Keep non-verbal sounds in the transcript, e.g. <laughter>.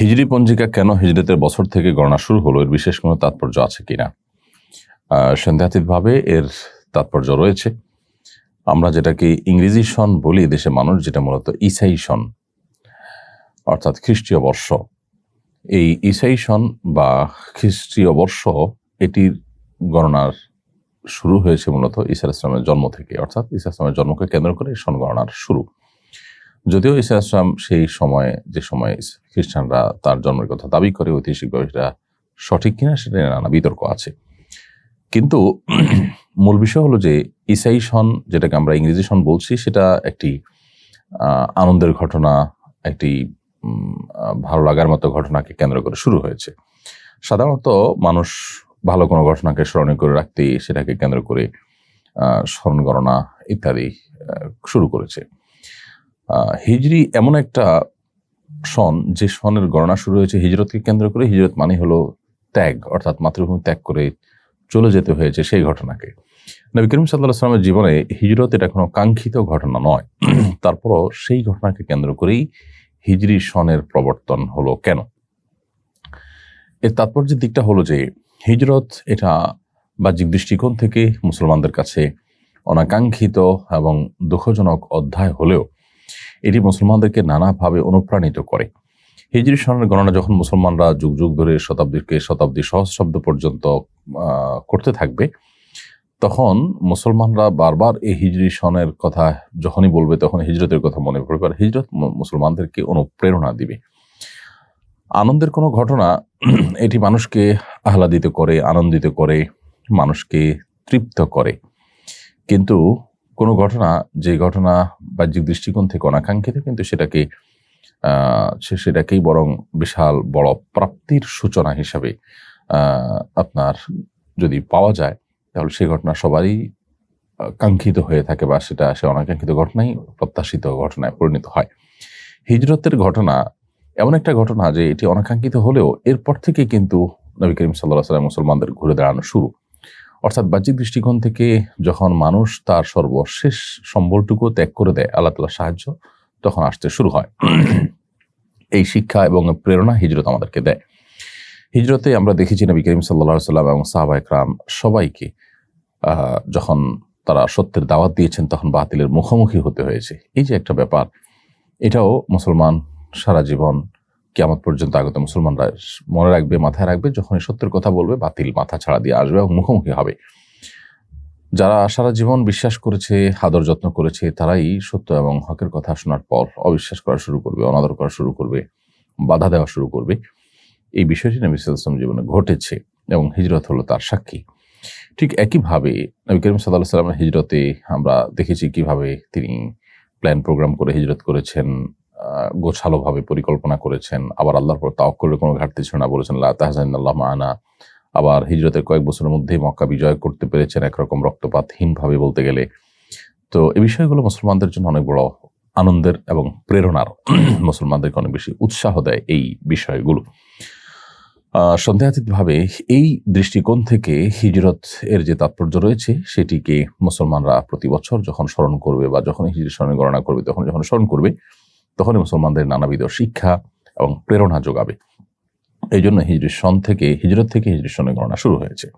হিজরি পঞ্জিকা কেন হিজরতের বছর থেকে গণনা শুরু হলো? এর বিশেষ কোনো তাৎপর্য আছে কিনা? আহ, সন্দেহাতীতভাবে এর তাৎপর্য রয়েছে। আমরা যেটাকে ইংরেজি সন বলি দেশে মানুষ যেটা মূলত ইসাই সন অর্থাৎ খ্রিস্টীয় বর্ষ। এই ইসাই সন বা খ্রিস্টীয় বর্ষ এটির গণনার শুরু হয়েছে মূলত ঈসা ইসলামের জন্ম থেকে অর্থাৎ ঈসা ইসলামের জন্মকে কেন্দ্র করে সন গণনার শুরু। যদিও ঈসা ইসলাম সেই সময়ে, যে সময়ে খ্রিস্টানরা তার জন্মের কথা দাবি করে ঐতিহাসিকভাবে সেটা সঠিক কিনা সেটা নানা বিতর্ক আছে। কিন্তু মূল বিষয় হলো যে ইসাই সন যেটাকে আমরা ইংরেজি সন বলছি, সেটা একটি আনন্দের ঘটনা, একটি ভালো লাগার মতো ঘটনাকে কেন্দ্র করে শুরু হয়েছে। সাধারণত মানুষ ভালো কোনো ঘটনাকে স্মরণীয় করে রাখতে সেটাকে কেন্দ্র করে স্মরণ গণনা ইত্যাদি শুরু করেছে। হিজরি এমন একটা সন, যে সনের গণনা শুরু হয়েছে হিজরতকে কেন্দ্র করে। হিজরত মানে হলো ত্যাগ, অর্থাৎ মাতৃভূমি ত্যাগ করে চলে যেতে হয়েছে সেই ঘটনাকে। নবী করিম সাল্লাহ সাল্লামের জীবনে হিজরত এটা কোনো কাঙ্ক্ষিত ঘটনা নয়। <clears throat> তারপরও সেই ঘটনাকে কেন্দ্র করেই হিজরি সনের প্রবর্তন হলো কেন? এর তাৎপর্যের দিকটা হলো যে, হিজরত এটা বাহ্যিক দৃষ্টিকোণ থেকে মুসলমানদের কাছে অনাকাঙ্ক্ষিত এবং দুঃখজনক অধ্যায় হলেও এটি মুসলমানদেরকে নানাভাবে অনুপ্রাণিত করে। হিজরি সনের গণনা যখন মুসলমানরা যুগ যুগ ধরে শতাব্দীকে শতাব্দী সহস্রাব্দ পর্যন্ত করতে থাকবে, তখন মুসলমানরা বারবার এই হিজরি সনের কথা যখনই বলবে, তখন হিজরতের কথা মনে পড়বে আর হিজরত মুসলমানদেরকে অনুপ্রেরণা দিবে। আনন্দের কোনো ঘটনা <clears throat> এটি মানুষকে আহ্লাদিত করে, আনন্দিত করে, মানুষকে তৃপ্ত করে। কিন্তু কোনো ঘটনা, যে ঘটনা বাহ্যিক দৃষ্টিকোণ থেকে অনাকাঙ্ক্ষিত, কিন্তু সেটাকে সে সেটাকেই বরং বিশাল বড় প্রাপ্তির সূচনা হিসাবে আপনার যদি পাওয়া যায়, তাহলে সেই ঘটনা সবারই কাঙ্ক্ষিত হয়ে থাকে বা সেটা সে অনাকাঙ্ক্ষিত ঘটনাই প্রত্যাশিত ঘটনায় পরিণত হয়। হিজরতের ঘটনা এমন একটা ঘটনা যে এটি অনাকাঙ্ক্ষিত হলেও এরপর থেকে কিন্তু নবী করিম সাল্লাহ সাল্লাম মুসলমানদের ঘুরে দাঁড়ানো শুরু। অর্থাৎ বাহ্যিক দৃষ্টিকোণ থেকে যখন মানুষ তার সর্বশেষ সম্বলটুকু ত্যাগ করে দেয়, আল্লাহ তালার সাহায্য, তখন আসতে শুরু হয়। এই শিক্ষা এবং প্রেরণা হিজরত আমাদেরকে দেয়। হিজরতে আমরা দেখেছি নবী করিম সাল্লাহ সাল্লাম এবং সাহাবা একরাম সবাইকে যখন তারা সত্যের দাওয়াত দিয়েছেন, তখন বাতিলের মুখোমুখি হতে হয়েছে। এই যে একটা ব্যাপার, এটাও মুসলমান সারা জীবন কিয়ামত পর্যন্ত আগত মুসলমানরা মনে রাখবে, মাথায় রাখবে যখন সত্যের কথা বলবে, বাতিল মাথা ছাড়া দিয়ে আসবে এবং মুখোমুখি হবে। যারা সারা জীবন বিশ্বাস করেছে, আদর যত্ন করেছে, তারাই সত্য এবং হকের কথা শোনার পর অবিশ্বাস করা শুরু করবে, অনাদর করা শুরু করবে, বাধা দেওয়া শুরু করবে। এই বিষয়টি নবী সাল্লাম জীবনে ঘটেছে এবং হিজরত হলো তার সাক্ষী। ঠিক একইভাবে নবী করিম সাল্লাহ সাল্লামের হিজরতে আমরা দেখেছি কীভাবে তিনি প্ল্যান প্রোগ্রাম করে হিজরত করেছেন। গোছালোভাবে পরিকল্পনা করেছেন। আবার আল্লাহর পর তাওয়াক্কুলের কোনো ঘাটতি ছিল না। বলেছেন আল্লাহ আনা আবার হিজরতের কয়েক বছরের মধ্যেই মক্কা বিজয় করতে পেরেছেন একরকম রক্তপাতহীনভাবে বলতে গেলে। তো এই বিষয়গুলো মুসলমানদের জন্য অনেক বড় আনন্দের এবং প্রেরণার। <clears throat> মুসলমানদেরকে অনেক বেশি উৎসাহ দেয় এই বিষয়গুলো। সন্দেহাতীতভাবে এই দৃষ্টিকোণ থেকে হিজরত এর যে তাৎপর্য রয়েছে, সেটিকে মুসলমানরা প্রতি বছর যখন স্মরণ করবে বা যখন হিজরি স্মরণে গণনা করবে, তখন যখন স্মরণ করবে তখনই মুসলমানদের নানাবিধ শিক্ষা এবং প্রেরণা যোগাবে। এই জন্য হিজরি সন থেকে, হিজরত থেকে হিজরি সনের গণনা শুরু হয়েছে।